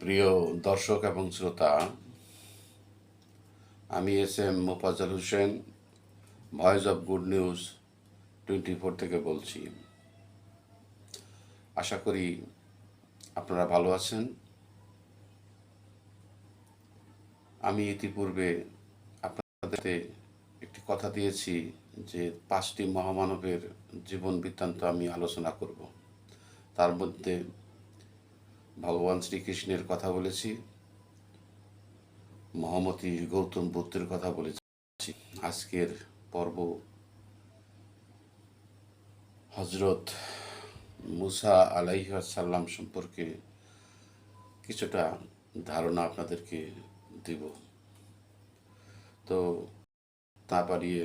প্রিয় দর্শক এবং শ্রোতা, আমি S M Mofazzal Hossain, voice of good news twenty four থেকে বলছি। আশা করি আপনারা ভালো আছেন। আমি ইতিপূর্বে আপনাদের একটি কথা দিয়েছি যে পাঁচটি মহামানবের জীবন বৃত্তান্ত আমি আলোচনা করব। তার মধ্যে ভগবান শ্রীকৃষ্ণের কথা বলেছি, মহামতি গৌতম বুদ্ধের কথা বলেছি। আজকের পর্ব হজরত মুসা আলাইসাল্লাম সম্পর্কে কিছুটা ধারণা আপনাদেরকে দিব। তো তা পারিয়ে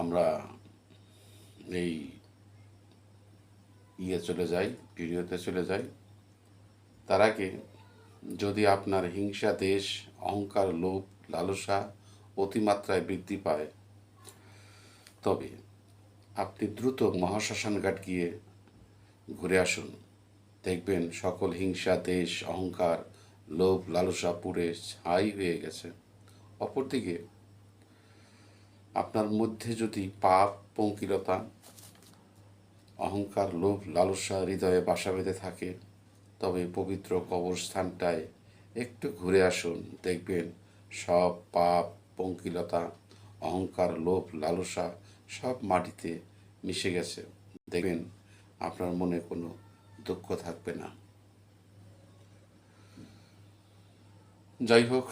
আমরা এই ইয়ে চলে যাই ভিডিওতে চলে যাই তার আগে যদি আপনার হিংসা, দেশ, অহংকার, লোভ, লালসা অতিমাত্রায় বৃদ্ধি পায়, তবে আপনি দ্রুত মহাশ্মশান ঘাট গিয়ে ঘুরে আসুন। দেখবেন সকল হিংসা, দেশ, অহংকার, লোভ, লালসা পুড়ে ছাই হয়ে গেছে। অপরদিকে, আপনার মধ্যে যদি পাপ, পঙ্কিলতা অহংকার, লোভ, লালসা হৃদয়ে বাসা বেঁধে থাকে। তবে পবিত্র কবরস্থানটায় একটু ঘুরে আসুন, দেখবেন সব পাপ, পঙ্কিলতা, অহংকার, লোভ, লালসা সব মাটিতে মিশে গেছে। দেখবেন আপনার মনে কোনো দুঃখ থাকবে না। যাই হোক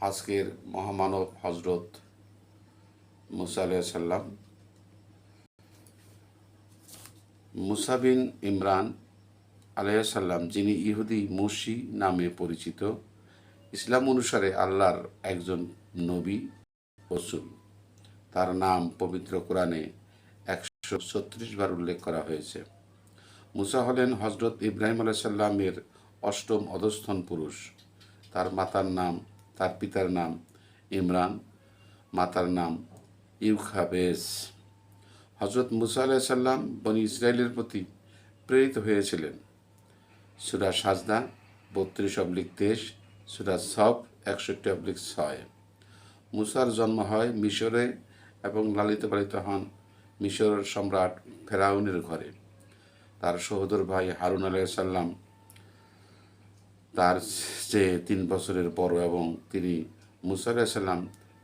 আজকের মহামানব হজরত মুসা আলাইহিস সাল্লাম মুসা বিন ইমরান আলাইসাল্লাম যিনি ইহুদি মুসি নামে পরিচিত, ইসলাম অনুসারে আল্লাহর একজন নবী রসুল। তার নাম পবিত্র কোরআনে একশো ছত্রিশ বার উল্লেখ করা হয়েছে। মুসা হলেন হজরত ইব্রাহিম আলাইসাল্লামের অষ্টম অধস্থন পুরুষ। তার মাতার নাম, তার পিতার নাম ইমরান, মাতার নাম ইউখাবেস। হজরত মুসা আলাইসাল্লাম বনি ইসরায়েলের প্রতি প্রেরিত হয়েছিলেন। সুরা সাজদা বত্রিশ অব্লিক তেইশ, সুরা সব একষট্টি অব্লিক ছয়। মুসার জন্ম হয় মিশরে এবং লালিত পালিত হন মিশর সম্রাট ফেরাউনের ঘরে। তার সহোদর ভাই হারুন আলাইসাল্লাম তার চেয়ে তিন বছরের বড় এবং তিনি মুসা আলাইসাল্লাম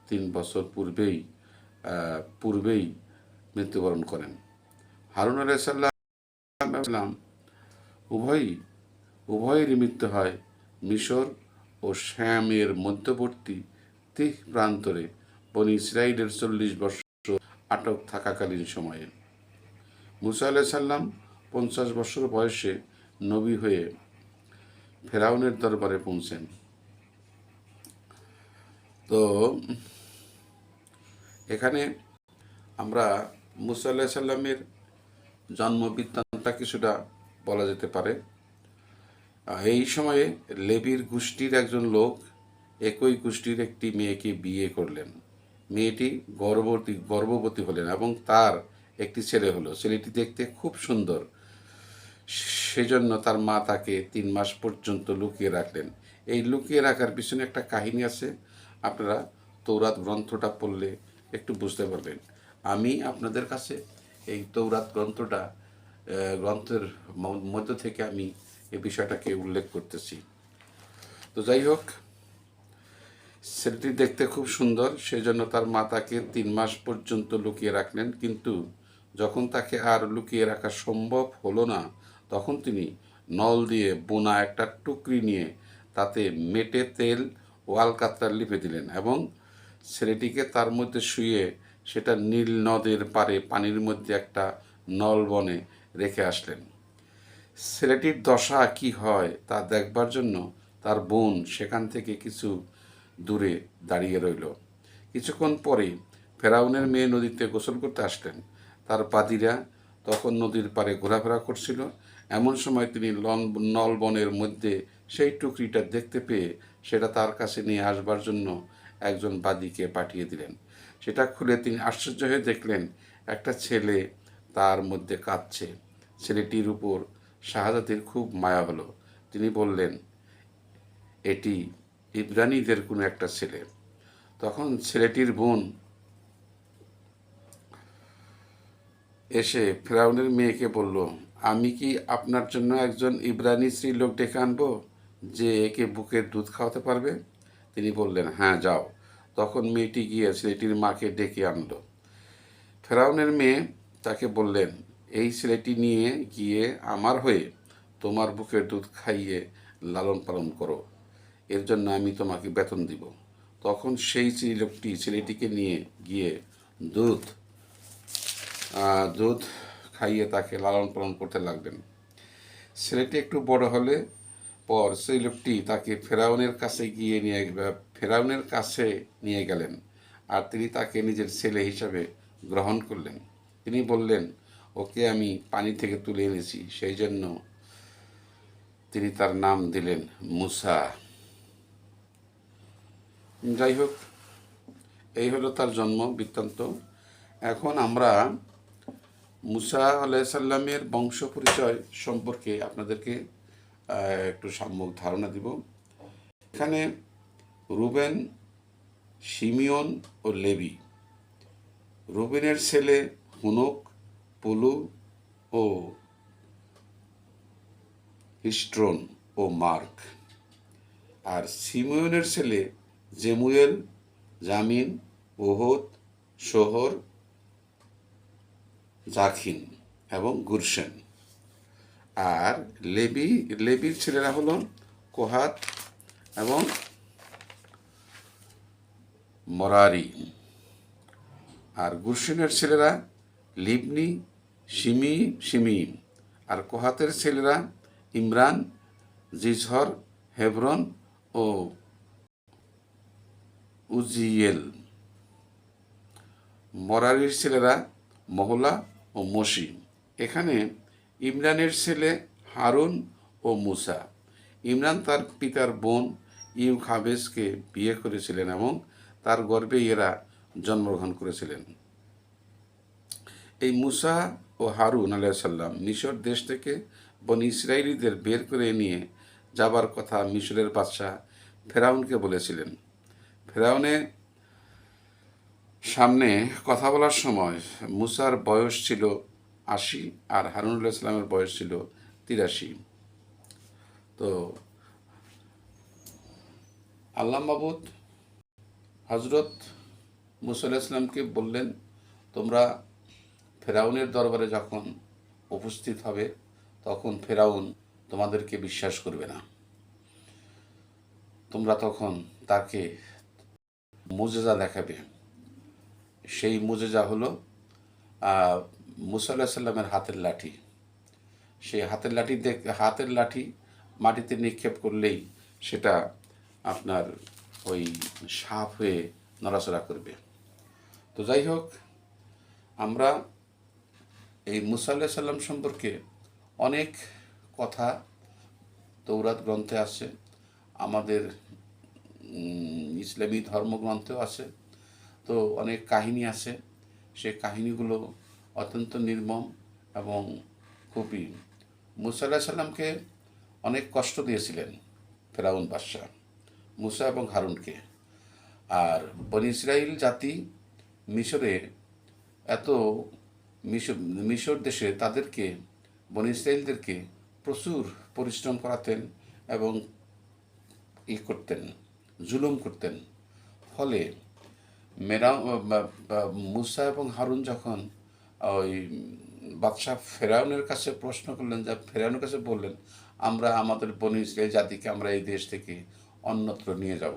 তিন বছর পূর্বেই পূর্বেই মৃত্যুবরণ করেন। হারুন আলাইসাল্লাম উভয়ই, উভয়েরই মৃত্যু হয় মিশর ও শ্যামের মধ্যবর্তী তিহ প্রান্তরে বনি ইসরায়েলের চল্লিশ বছর আটক থাকাকালীন সময়ে। মুসা আলাহ সাল্লাম পঞ্চাশ বছর বয়সে নবী হয়ে ফেরাউনের দরবারে পৌঁছেন। তো, এখানে আমরা মুসা আল্লাহ সাল্লামের জন্ম বৃত্তান্তটা কিছুটা বলা যেতে পারে। এই সময়ে লেবির গোষ্ঠীর একজন লোক একই গোষ্ঠীর একটি মেয়েকে বিয়ে করলেন। মেয়েটি গর্ভবতী গর্ভবতী হলেন এবং তার একটি ছেলে হলো। ছেলেটি দেখতে খুব সুন্দর। সেজন্য তার মা তাকে তিন মাস পর্যন্ত লুকিয়ে রাখলেন। এই লুকিয়ে রাখার পিছনে একটা কাহিনী আছে। আপনারা তৌরাত গ্রন্থটা পড়লে একটু বুঝতে পারবেন। আমি আপনাদের কাছে এই তৌরাত গ্রন্থটা গ্রন্থের মধ্য থেকে আমি এই বিষয়টাকে উল্লেখ করতেছি। তো যাই হোক ছেলেটি দেখতে খুব সুন্দর, সেজন্য তার মা তাকে তিন মাস পর্যন্ত লুকিয়ে রাখলেন। কিন্তু যখন তাকে আর লুকিয়ে রাখা সম্ভব হলো না, তখন তিনি নল দিয়ে বোনা একটা টুকরি নিয়ে তাতে মেটে তেল ও আলকাতরা লিপে দিলেন এবং ছেলেটিকে তার মধ্যে শুয়ে সেটা নীল নদের পারে পানির মধ্যে একটা নল বনে রেখে আসলেন। ছেলেটির দশা কি হয় তা দেখবার জন্য তার বোন সেখান থেকে কিছু দূরে দাঁড়িয়ে রইল। কিছুক্ষণ পরে ফেরাউনের মেয়ে নদীতে গোসল করতে আসলেন। তার বাদিরা তখন নদীর পাড়ে ঘোরাফেরা করছিল। এমন সময় তিনি নলবনের মধ্যে সেই টুকরিটা দেখতে পেয়ে সেটা তার কাছে নিয়ে আসবার জন্য একজন বাদীকে পাঠিয়ে দিলেন। সেটা খুলে তিনি আশ্চর্য হয়ে দেখলেন, একটা ছেলে তার মধ্যে কাঁদছে। ছেলেটির উপর শাহজাদির খুব মায়া হলো। তিনি বললেন, এটি ইব্রানিদের কোনো একটা ছেলে। তখন ছেলেটির বোন এসে ফেরাউনের মেয়েকে বলল, আমি কি আপনার জন্য একজন ইব্রানি স্ত্রী লোক ডেকে আনব, যে একে বুকের দুধ খাওয়াতে পারবে? তিনি বললেন হ্যাঁ যাও। তখন মেয়েটি গিয়ে ছেলেটির মাকে ডেকে আনলো। ফেরাউনের মেয়ে তাকে বললেন, এই ছেলেটি নিয়ে গিয়ে আমার হয়ে তোমার বুকের দুধ খাইয়ে লালন পালন করো। এর জন্য আমি তোমাকে বেতন দিব। তখন সেই লোকটি ছেলেটিকে নিয়ে গিয়ে দুধ দুধ খাইয়ে তাকে লালন পালন করতে লাগলেন। ছেলেটি একটু বড় হলে পর সেই লোকটি তাকে ফেরাউনের কাছে গিয়ে নিয়ে ফেরাউনের কাছে নিয়ে গেলেন আর তিনি তাকে নিজের ছেলে হিসাবে গ্রহণ করলেন। তিনি বললেন, ওকে আমি পানি থেকে তুলে এনেছি, সেই জন্য তিনি তার নাম দিলেন মুসা। যাই হোক, এই হলো তার জন্ম বৃত্তান্ত। এখন আমরা মুসা আলাইসাল্লামের বংশ পরিচয় সম্পর্কে আপনাদেরকে একটু সাম্যক ধারণা দিব। এখানে রুবেন সিমিয়ন ও লেবি। রুবেনের ছেলে হুনক, পুলু ও হিস্ট্রন ও মার্ক। আর সিমিয়নের ছেলে জেমুয়েল, জামিন ওহদ শোহর, জাখিন এবং গুরসেন আর লেবি, লেবির ছেলেরা হলো কোহাত এবং মরারি। আর গুরসেনের ছেলেরা লিবনি, সিমি সিমিম আর কোহাতের ছেলেরা ইমরান, জিজহর, হেবরন ও উজিয়েল। মরারির ছেলেরা মহলা ও মসি। এখানে ইমরানের ছেলে হারুন ও মুসা। ইমরান তার পিতার বোন ইউ খাবেজকে বিয়ে করেছিলেন এবং তার গর্ভে এরা জন্মগ্রহণ করেছিলেন। এই মুসা ও হারুন আলাইসাল্লাম মিশর দেশ থেকে বন ইসরায়েলিদের বের করে নিয়ে যাবার কথা মিশরের বাদশাহ ফেরাউনকে বলেছিলেন। ফেরাউনে সামনে কথা বলার সময় মুসার বয়স ছিল আশি আর হারুনুল্লাহ ইসলামের বয়স ছিল তিরাশি। তো আল্লাহ মাবুদ হজরত মুসা ইসলামকে বললেন তোমরা ফেরাউনের দরবারে যখন উপস্থিত হবে তখন ফেরাউন তোমাদেরকে বিশ্বাস করবে না। তোমরা তখন তাকে মুজেজা দেখাবে। সেই মুজেজা হলো আহ, সাল্লামের হাতের লাঠি। সেই হাতের লাঠি দেখ হাতের লাঠি মাটিতে নিক্ষেপ করলেই সেটা আপনার ওই সাপ হয়ে নড়াচড়া করবে। তো যাই হোক, আমরা এই মুসা আল্লাহ সাল্লাম সম্পর্কে অনেক কথা তৌরাত গ্রন্থে আছে, আমাদের ইসলামী ধর্মগ্রন্থেও আছে, তো অনেক কাহিনী আছে। সে কাহিনীগুলো অত্যন্ত নির্মম এবং খুবই, মুসা আল্লাহ সাল্লামকে অনেক কষ্ট দিয়েছিলেন ফেরাউন বাদশাহ। মুসা এবং হারুনকে। আর বনি ইসরাইল জাতি মিশরে এত মিশর মিশর দেশে তাদেরকে, বনি ইসরায়েলদেরকে প্রচুর পরিশ্রম করাতেন এবং ই করতেন, জুলুম করতেন। ফলে মেরা, বা- বা- মুসা এবং হারুন যখন ওই বাদশাহ ফেরাউনের কাছে প্রশ্ন করলেন, যা ফেরাউনের কাছে বললেন, আমরা আমাদের বনি ইসরায়েল জাতিকে, আমরা এই দেশ থেকে অন্যত্র নিয়ে যাব।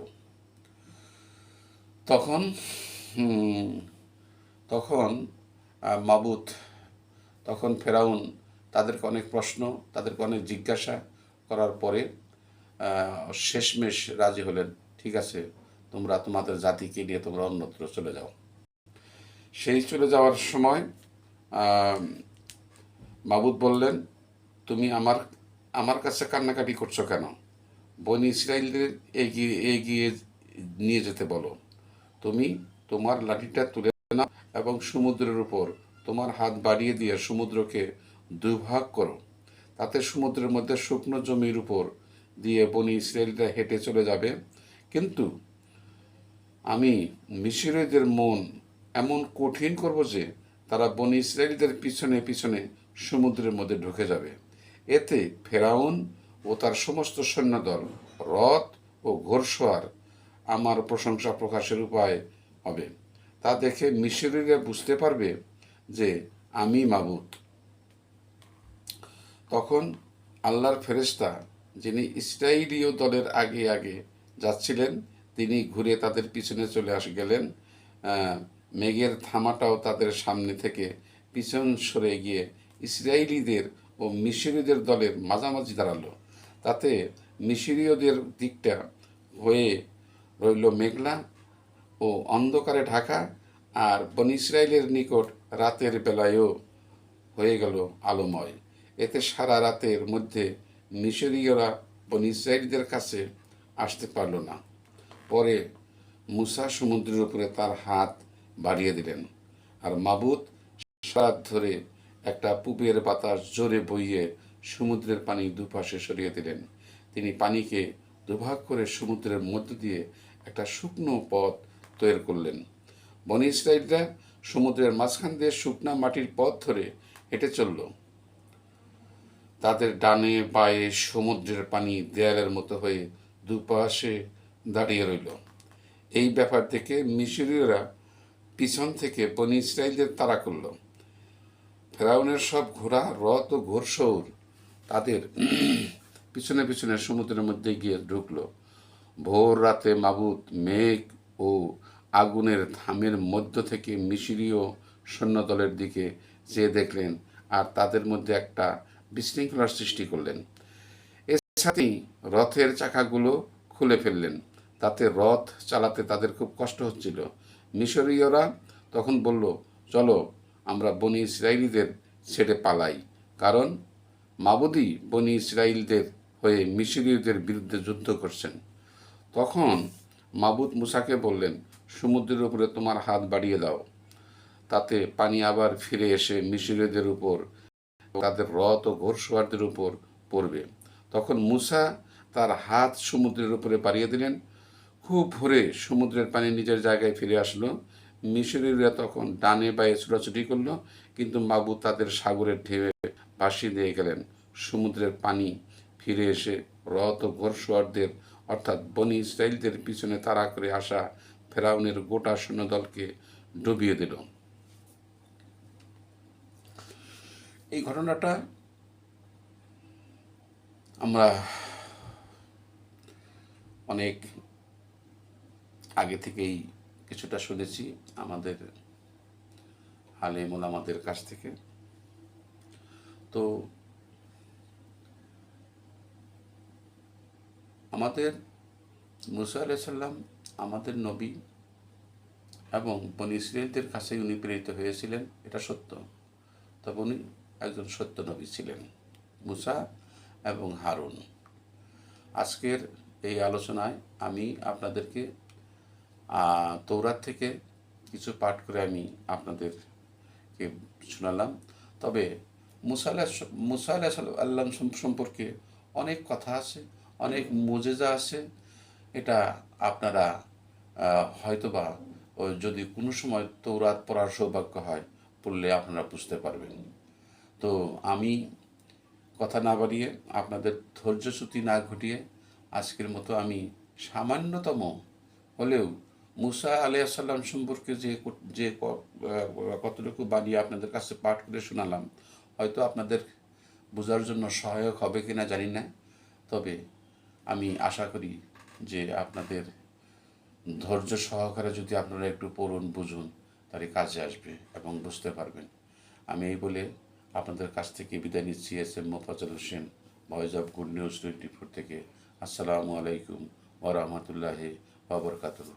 তখন তখন মাবুত তখন ফেরাউন তাদেরকে অনেক প্রশ্ন, তাদেরকে অনেক জিজ্ঞাসা করার পরে শেষমেশ রাজি হলেন, ঠিক আছে, তোমরা তোমাদের জাতিকে নিয়ে তোমরা অন্যত্র চলে যাও। সেই চলে যাওয়ার সময় মাবুদ বললেন, তুমি আমার আমার কাছে কান্নাকাটি করছ কেন? বনি ইসরায়েলদের এগিয়ে এগিয়ে নিয়ে যেতে বলো। তুমি তোমার লাঠিটা তুলে নাও এবং সমুদ্রের উপর তোমার হাত বাড়িয়ে দিয়ে সমুদ্রকে দুভাগ করো। তাতে সমুদ্রের মধ্যে শুকনো জমির উপর দিয়ে বনি ইসরায়েলরা হেঁটে চলে যাবে। কিন্তু আমি মিশরীয়দের মন এমন কঠিন করব যে তারা বনি ইসরায়েলদের পিছনে পিছনে সমুদ্রের মধ্যে ঢুকে যাবে। এতে ফেরাউন ও তার সমস্ত সৈন্যদল, রথ ও ঘোরসোয়ার আমার প্রশংসা প্রকাশের উপায় হবে। তা দেখে মিশরীরা বুঝতে পারবে যে আমি মাবুত তখন আল্লাহর ফেরেশতা, যিনি ইসরায়েলীয় দলের আগে আগে যাচ্ছিলেন, তিনি ঘুরে তাদের পিছনে চলে আসে, গেলেন। মেঘের থামাটাও তাদের সামনে থেকে পিছন সরে গিয়ে ইসরায়েলিদের ও মিশরীয়দের দলের মাঝামাঝি দাঁড়াল। তাতে মিশরীয়দের দিকটা হয়ে রইল মেঘলা ও অন্ধকারে ঢাকা আর বন ইসরায়েলের নিকট রাতের বেলায়ও হয়ে গেল আলোময়। এতে সারা রাতের মধ্যে মিশরীয়রা বন ইসরায়েলদের কাছে আসতে পারল না। পরে মুসা সমুদ্রের উপরে তার হাত বাড়িয়ে দিলেন আর মাবুত সারাত ধরে একটা পুবের বাতাস জোরে বইয়ে সমুদ্রের পানি দুপাশে সরিয়ে দিলেন। তিনি পানিকে দুভাগ করে সমুদ্রের মধ্য দিয়ে একটা শুকনো পথ তৈরি করলেন। বনি ইসরায়েলরা সমুদ্রের মাঝখান দিয়ে শুকনা মাটির পথ ধরে হেঁটে চলল। তাদের ডানে পায়ে সমুদ্রের পানি দেয়ালের মতো হয়ে দুপাশে দাঁড়িয়ে রইল। এই ব্যাপার থেকে মিশরীয়রা পিছন থেকে বনি ইসরায়েলদের তাড়া করল। ফেরাউনের সব ঘোড়া, রথ ও ঘোরসৌর তাদের পিছনে পিছনে সমুদ্রের মধ্যে গিয়ে ঢুকলো। ভোর রাতে মাবুত, মেঘ ও আগুনের ধামের মধ্য থেকে মিশরীয় সৈন্যদলের দিকে চেয়ে দেখলেন আর তাদের মধ্যে একটা বিশৃঙ্খলার সৃষ্টি করলেন। এর সাথেই রথের চাকাগুলো খুলে ফেললেন। তাতে রথ চালাতে তাদের খুব কষ্ট হচ্ছিল। মিশরীয়রা তখন বলল, চলো, আমরা বনি ইসরায়েলিদের ছেড়ে পালাই। কারণ মাবুদি বনি ইসরায়েলদের হয়ে মিশরীয়দের বিরুদ্ধে যুদ্ধ করছেন। তখন মাবুদ মুসাকে বললেন, সমুদ্রের উপরে তোমার হাত বাড়িয়ে দাও। তাতে পানি আবার ফিরে এসে মিশরীয়দের উপর, তাদের রথ ও ঘোরসোয়ারদের উপর পড়বে। তখন মুসা তার হাত সমুদ্রের উপরে বাড়িয়ে দিলেন। খুব ভোরে সমুদ্রের পানি নিজের জায়গায় ফিরে আসলো। মিশরীয়রা তখন ডানে বায়ে ছোটাছুটি করল, কিন্তু মাবু তাদের সাগরের ঢেউয়ে ভাসিয়ে দিয়ে গেলেন। সমুদ্রের পানি ফিরে এসে রত ঘোরসোয়ারদের অর্থাৎ বনি ইসরায়েলদের পিছনে তাড়া করে আসা ফেরাউনের গোটা সৈন্যদলকে ডুবিয়ে দিল। এই ঘটনাটা আমরা অনেক আগে থেকেই কিছুটা শুনেছি আমাদের হালিমুল আমাদের কাছ থেকে। তো আমাদের মুসা আলাইসাল্লাম আমাদের নবী এবং বনি ইসরায়েলদের কাছে উনি প্রেরিত হয়েছিলেন, এটা সত্য। তবে উনি একজন সত্য নবী ছিলেন, মুসা এবং হারুন। আজকের এই আলোচনায় আমি আপনাদেরকে তৌরাত থেকে কিছু পাঠ করে আমি আপনাদেরকে শোনালাম। তবে মুসা আলাহ আল্লাহ সম্পর্কে অনেক কথা আছে, অনেক মোজেজা আছে। এটা আপনারা হয়তোবা যদি কোনো সময় তৌরাত পড়ার সৌভাগ্য হয়, পড়লে আপনারা বুঝতে পারবেন। তো আমি কথা না বাড়িয়ে, আপনাদের ধৈর্যচ্যুতি না ঘটিয়ে, আজকের মতো আমি সামান্যতম হলেও মুসা আলিয়াসাল্লাম সম্পর্কে যে যে কতটুকু বানিয়ে আপনাদের কাছে পাঠ করে শোনালাম হয়তো আপনাদের বোঝার জন্য সহায়ক হবে কিনা জানি না। তবে আমি আশা করি যে আপনাদের ধৈর্য সহকারে যদি আপনারা একটু পড়ুন, বুঝুন, তাহলে কাজে আসবে এবং বুঝতে পারবেন। আমি এই বলে আপনাদের কাছ থেকে বিদায় নিচ্ছি। S M Mofazzal Hossain, voice of good news twenty four থেকে। আসসালামু আলাইকুম ওরহমতুল্লাহ ওবরকাতুহ